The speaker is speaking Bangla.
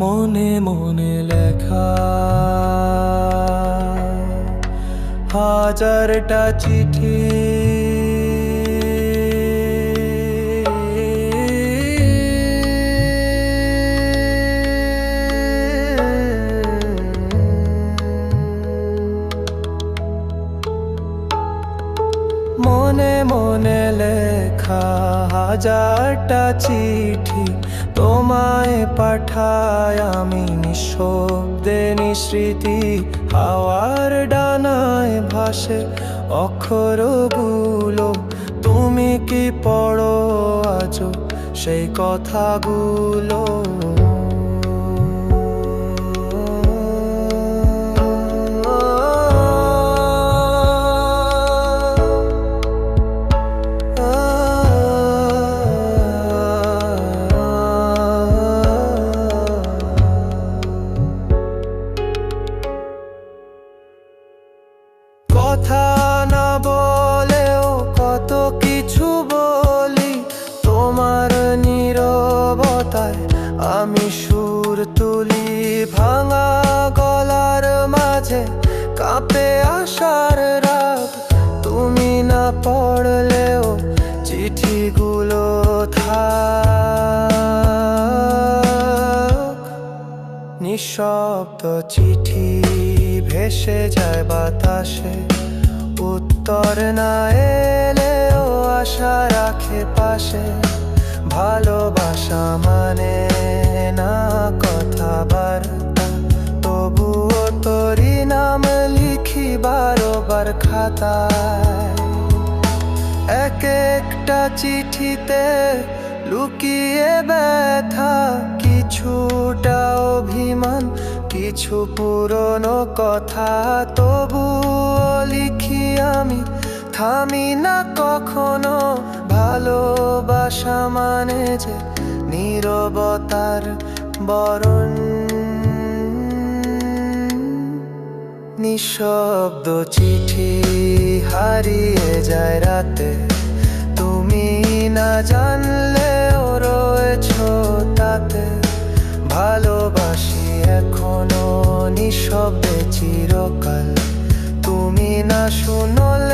মনে মনে লেখা। হাজারটা চিঠি লেখা হাজারটা চিঠি তোমায় পাঠায় আমি নিঃশব্দে নিঃস্মৃতি হাওয়ার ডানায় ভাসে অক্ষরগুলো, তুমি কি পড়ো আজও সেই কথাগুলো? মাঝে কাঁপে আসার রাগ তুমি না পড়লেও চিঠিগুলো নিঃশব্দ চিঠি ভেসে যায় বাতাসে। উত্তর না এলেও আশা রাখে পাশে। ভালোবাসা মানে না কথা বার্তা। তবুও তোরই নাম লিখি বারোবার খাতায়। এক একটা চিঠিতে লুকিয়ে ব্যথা কিছুটা অভিমান, কিছু পুরনো কথা তবু লিখি আমি। থামি না কখনো ভালোবাসা মানে যে নীরবতার বরণ। নিঃশব্দ চিঠি হারিয়ে যায় রাতে। তুমি না জানলেও রয়েছ তাতে। ভালোবাসি এখনও নিঃশব্দে চিরকাল। তুমি না শুনলে